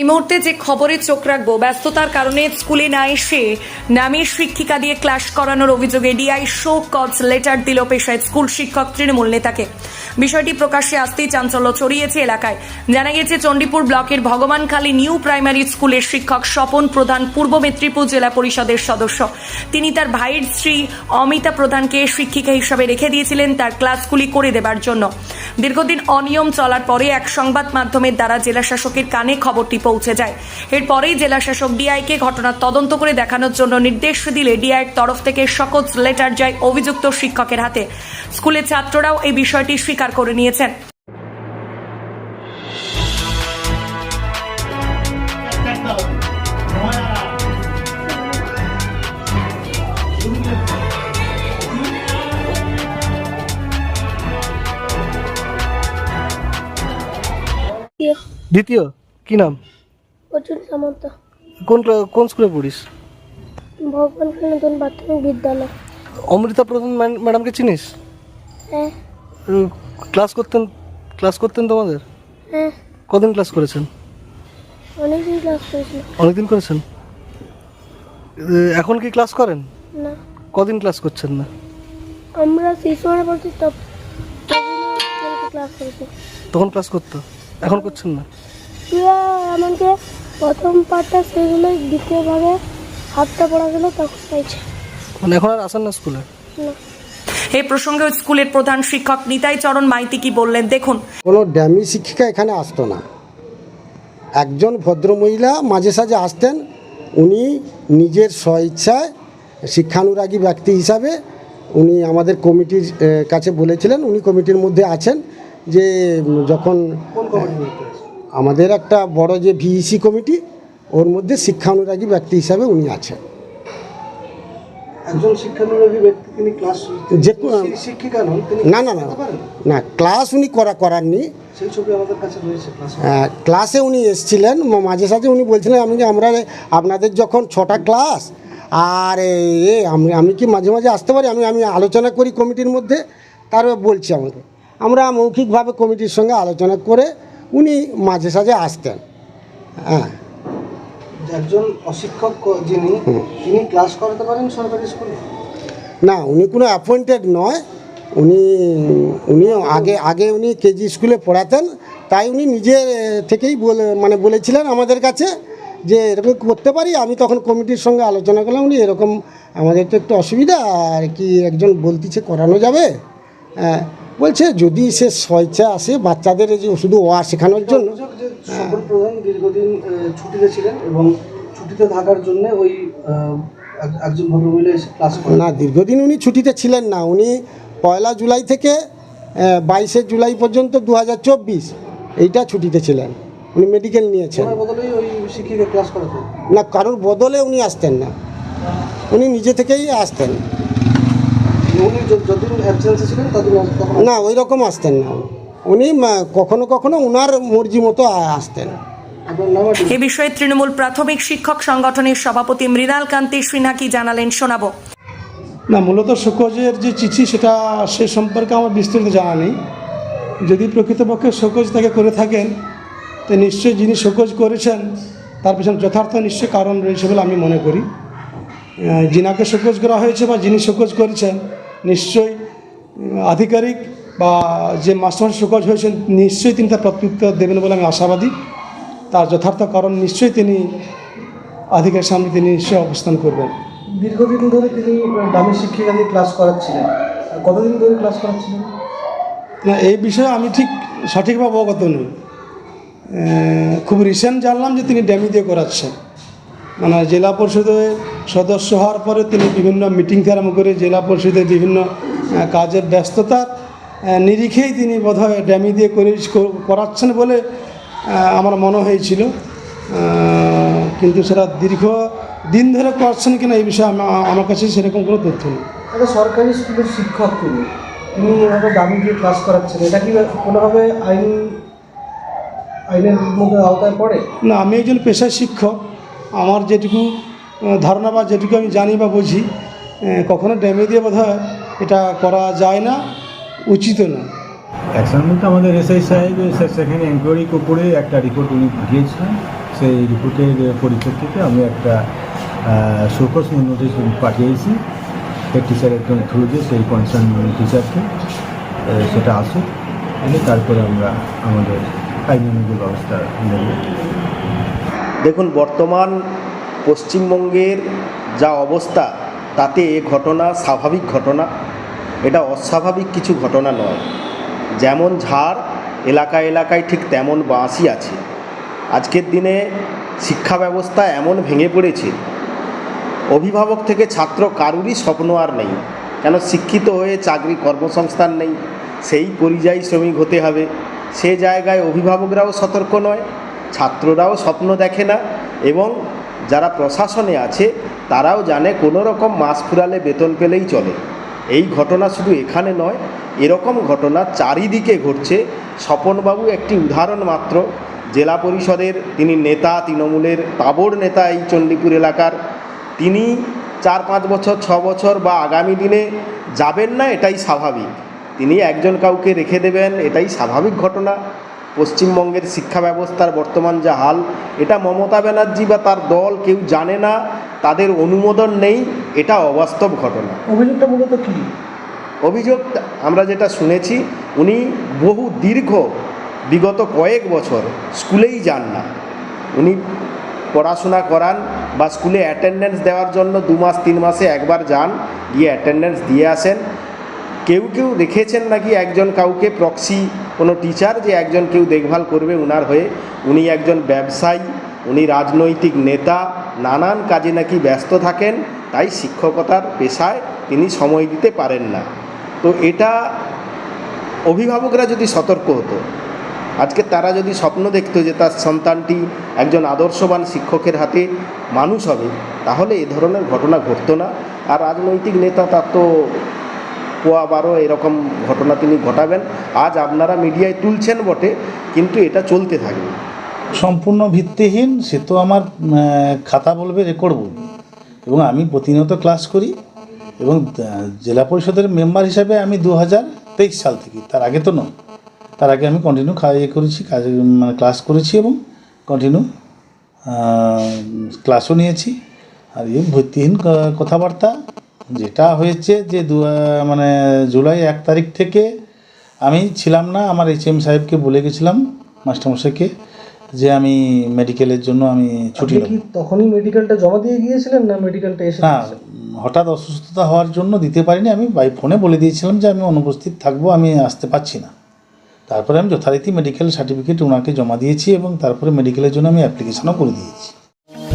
এই মুহূর্তে যে খবরে চোখ রাখব, ব্যস্ততার কারণে স্কুলে না এসে নামের শিক্ষিকা দিয়ে ক্লাস করানোর অভিযোগে ডিআই শো কজ লেটার দিল পেশায় স্কুল শিক্ষক তৃণমূল নেতাকে। বিষয়টি প্রকাশ্যে আসতেই চাঞ্চল্য ছড়িয়েছে এলাকায়। জানা গেছে চণ্ডীপুর ব্লকের ভগবানখালী নিউ প্রাইমারি স্কুলের শিক্ষক স্বপন প্রধান পূর্ব মেদিনীপুর জেলা পরিষদের সদস্য। তিনি তার ভাইয়ের স্ত্রী অমিতা প্রধানকে শিক্ষিকা হিসাবে রেখে দিয়েছিলেন তার ক্লাসগুলি করে দেবার জন্য। দীর্ঘদিন অনিয়ম চলার পরে এক সংবাদ মাধ্যমের দ্বারা জেলা শাসকের কানে খবরটি পৌঁছে যায়। এরপরেই জেলা শাসক ডিআইকে ঘটনার তদন্ত করে দেখানোর জন্য নির্দেশ দিলে ডিআইয়ের তরফ থেকে সকজ লেটার যায় অভিযুক্ত শিক্ষকের হাতে। স্কুলের ছাত্ররাও এই বিষয়টি স্বীকার করে নিয়েছেন। দ্বিতীয়, কি নাম? অর্জুন সামন্ত কোন ক্লা- কোন স্কুলে পড়িস? ভগবান নতুন প্রাথমিক বিদ্যালয়। অমৃতা প্রধান ম্যান- ম্যাডামকে চিনিস? হ্যাঁ। উম, ক্লাস করতেন ক্লাস করতেন তোমাদের? হ্যাঁ। কদিন ক্লাস করেছেন? অনেকদিন ক্লাস করেছিল অনেকদিন করেছেন? এ, এখন কি ক্লাস করেন? না। কদিন ক্লাস করছেন না? আমরা শিশু মানে পড়ছি তব ক্লাস করেছি। তখন ক্লাস করতো। এখন করছেন না? তুই আমাকে প্রথম পাঠটা সেগুলো দ্বিতীয় ভাগে হাতটা পড়া গেল তখন চাইছে। মানে এখন আর আসেন না স্কুলে? না। এ প্রসঙ্গে স্কুলের প্রধান শিক্ষক নিতাই চরণ মাইতি কি বললেন? দেখুন। কোনো ড্যামি শিক্ষিকা এখানে আসতো না। একজন ভদ্রমহিলা মাঝে সাঝে আসতেন উনি নিজের স্বইচ্ছায় শিক্ষানুরাগী ব্যক্তি হিসাবে উনি আমাদের কমিটির কাছে বলেছিলেন উনি কমিটির মধ্যে আছেন যে যখন আমাদের একটা বড় যে ভিইসি কমিটি ওর মধ্যে শিক্ষানুরাগী ব্যক্তি হিসাবে উনি আছেন। একজন শিক্ষানুরাগী ব্যক্তি তিনি ক্লাস যে শিক্ষিকা নন না না না না ক্লাস উনি করা করাননি। সেই ছবি আমাদের কাছে রয়েছে ক্লাসে উনি এসছিলেন মাঝে সাঝে উনি বলছিলেন আমি আমরা আপনাদের যখন ছটা ক্লাস আর এ, আমি আমি কি মাঝে মাঝে আসতে পারি? আমি আমি আলোচনা করি কমিটির মধ্যে। তার বলছি আমাকে আমরা মৌখিকভাবে কমিটির সঙ্গে আলোচনা করে উনি মাঝে সাঝে আসতেন। হ্যাঁ। একজন অশিক্ষক যিনি তিনি ক্লাস করাতে পারেন সরকারি স্কুলে? না উনি কোনো অ্যাপয়েন্টেড নয়। উনি উনি আগে আগে উনি কেজি স্কুলে পড়াতেন। তাই উনি নিজে থেকেই বলে মানে বলেছিলেন আমাদের কাছে যে এরকম করতে পারি? আমি তখন কমিটির সঙ্গে আলোচনা করলাম উনি এরকম আমাদের তো একটু অসুবিধা আর কি একজন বলতিছে করানো যাবে? হ্যাঁ, বলছে যদি সে স্বেচ্ছা আসে বাচ্চাদের যে শুধু ওয়া শেখানোর জন্য। সকল প্রধান দীর্ঘদিন ছুটিতে ছিলেন এবং ছুটিতে থাকার জন্য ওই একজন ভদ্রমহিলা এসে ক্লাস না দীর্ঘদিন উনি ছুটিতে ছিলেন না। উনি পয়লা জুলাই থেকে বাইশে জুলাই পর্যন্ত দু হাজার চব্বিশ এইটা ছুটিতে ছিলেন। উনি মেডিকেল নিয়েছেন। না কারোর বদলে উনি আসতেন না। উনি নিজে থেকেই আসতেন। উনি য- যতদিন অ্যাবসেন্সে ছিলেন ততদিন না ওই রকম আসতেন না। উনি কখনো কখনো ওনার মর্জি মতো আসতেন। এ বিষয়ে তৃণমূল প্রাথমিক শিক্ষক সংগঠনের সভাপতি মৃণাল কান্তি সিনহা কি জানালেন শোনাবো। না মূলত শোকজের যে চিঠি সেটা সে সম্পর্কে আমার বিস্তারিত জানা নেই। যদি প্রকৃতপক্ষে শোকজ তাকে করে থাকেন তো নিশ্চয়ই যিনি শোকজ করেছেন তার পেছনে যথার্থ নিশ্চয়ই কারণ রয়েছে বলে আমি মনে করি। যিনাকে শোকজ করা হয়েছে বা যিনি শোকজ করেছেন নিশ্চয়ই আধিকারিক বা যে মাস্টার শোকজ হয়েছেন নিশ্চয়ই তিনি তার প্রত্যুত্তর দেবেন বলে আমি আশাবাদী। তার যথার্থ কারণ নিশ্চয়ই তিনি আধিকারিক সামনে তিনি নিশ্চয়ই অবস্থান করবেন। দীর্ঘদিন ধরে তিনি দামি শিক্ষিকা দিয়ে ক্লাস করাচ্ছিলেন। কতদিন ধরে ক্লাস করাচ্ছিলেন? না এই বিষয়ে আমি ঠিক সঠিকভাবে অবগত নই। খুব রিসেন্ট জানলাম যে তিনি ড্যামি দিয়ে করাচ্ছেন। মানে জেলা পরিষদের সদস্য হওয়ার পরে তিনি বিভিন্ন মিটিং আরম্ভ করে জেলা পরিষদের বিভিন্ন কাজের ব্যস্ততার নিরিখেই তিনি বোধহয় ড্যামি দিয়ে করে করাচ্ছেন বলে আমার মনে হয়েছিল। কিন্তু সেটা দীর্ঘ দিন ধরে করছেন কিনা এই বিষয়ে আমার কাছে সেরকম কোনো তথ্য নেই। একটা সরকারি স্কুলের শিক্ষক তিনি। তিনি এভাবে দামি দিয়ে ক্লাস করাচ্ছেন। এটা কি কোনোভাবে আইন আইনের মধ্যে আওতায় পড়ে? না আমি একজন পেশায় শিক্ষক। আমার যেটুকু ধারণা বা যেটুকু আমি জানি বা বুঝি কখনো ড্যামে দিয়ে বোধ এটা করা যায় না, উচিত না। অ্যাকশন বলতে আমাদের এসআই সাহেব সেখানে এনকোয়ারি করে একটা রিপোর্ট উনি পাঠিয়েছিলেন। সেই রিপোর্টের পরিপ্রেক্ষিতে আমি একটা শোকস নোটিশ পাঠিয়েছি। হেড টিচারের থ্রু দিয়ে, সেই কনসার্ন টিচারকে সেটা আসুক। তারপরে আমরা আমাদের আইনানুগ ব্যবস্থা নেব। দেখুন, বর্তমান পশ্চিমবঙ্গের যা অবস্থা, তাতে এ ঘটনা স্বাভাবিক ঘটনা, এটা অস্বাভাবিক কিছু ঘটনা নয়। যেমন ঝাড় এলাকা এলাকায় ঠিক তেমন বাঁশই আছে। আজকের দিনে শিক্ষা ব্যবস্থা এমন ভেঙে পড়েছে, অভিভাবক থেকে ছাত্র কারুরই স্বপ্ন আর নেই। কেন শিক্ষিত হয়ে চাকরি কর্মসংস্থান নেই? সেই পরিযায়ী শ্রমিক হতে হবে। সে জায়গায় অভিভাবকরাও সতর্ক নয়। ছাত্ররাও স্বপ্ন দেখে না এবং যারা প্রশাসনে আছে, তারাও জানে কোনো রকম মাস ফুরালে বেতন পেলেই চলে। এই ঘটনা শুধু এখানে নয়, এরকম ঘটনা চারিদিকে ঘটছে। স্বপনবাবু একটি উদাহরণ মাত্র। জেলা পরিষদের তিনি নেতা তৃণমূলের তাবড় নেতা এই চণ্ডীপুর এলাকার। তিনি চার পাঁচ বছর, ছ বছর বা আগামী দিনে যাবেন না, এটাই স্বাভাবিক। তিনি একজন কাউকে রেখে দেবেন, এটাই স্বাভাবিক ঘটনা। পশ্চিমবঙ্গের শিক্ষা ব্যবস্থার বর্তমান যা হাল এটা মমতা ব্যানার্জি বা তার দল কেউ জানে না তাদের অনুমোদন নেই এটা অবাস্তব ঘটনা। অভিযোগটা মূলত কী? অভিযোগ আমরা যেটা শুনেছি উনি বহু দীর্ঘ বিগত কয়েক বছর স্কুলেই যান না। উনি পড়াশোনা করান বা স্কুলে অ্যাটেন্ডেন্স দেওয়ার জন্য দু মাস তিন মাসে একবার যান গিয়ে অ্যাটেন্ডেন্স দিয়ে আসেন। কেউ কেউ দেখেছেন নাকি একজন কাউকে প্রক্সি কোনো টিচার যে একজন কেউ দেখভাল করবে উনার হয়ে, উনি একজন ব্যবসায়ী, উনি রাজনৈতিক নেতা, নানান কাজে নাকি ব্যস্ত থাকেন, তাই শিক্ষকতার পেশায় তিনি সময় দিতে পারেন না। তো এটা অভিভাবকরা যদি সতর্ক হতো, আজকে তারা যদি স্বপ্ন দেখত যে তার সন্তানটি একজন আদর্শবান শিক্ষকের হাতে মানুষ হবে, তাহলে এ ধরনের ঘটনা ঘটতো না। আর রাজনৈতিক নেতা তার তো বারো, এরকম ঘটনা তিনি ঘটাবেন। আজ আপনারা মিডিয়ায় তুলছেন বটে, কিন্তু এটা চলতে থাকবে। সম্পূর্ণ ভিত্তিহীন, সে তো আমার খাতা বলবে রেকর্ড বলবে। এবং আমি প্রতিনিয়ত ক্লাস করি, এবং জেলা পরিষদের মেম্বার হিসাবে আমি দু হাজার তেইশ সাল থেকে, তার আগে তো নয়। তার আগে আমি কন্টিনিউ ইয়ে করেছি, কাজ মানে ক্লাস করেছি এবং কন্টিনিউ ক্লাসও নিয়েছি। আর এই ভিত্তিহীন কথাবার্তা যেটা হয়েছে যে দু মানে জুলাই এক তারিখ থেকে আমি ছিলাম না আমার এইচ এম সাহেবকে বলে গেছিলাম মাস্টারমশাইকে যে আমি মেডিকেলের জন্য আমি ছুটি নেব। তখনই মেডিকেলটা জমা দিয়ে গিয়েছিলেন না মেডিকেলটা এসে না হঠাৎ অসুস্থতা হওয়ার জন্য দিতে পারিনি আমি বাই ফোনে বলে দিয়েছিলাম যে আমি অনুপস্থিত থাকব আমি আসতে পারছি না। তারপরে আমি যথারীতি মেডিকেল সার্টিফিকেট ওনাকে জমা দিয়েছি এবং তারপরে মেডিকেলের জন্য আমি অ্যাপ্লিকেশনও করে দিয়েছি।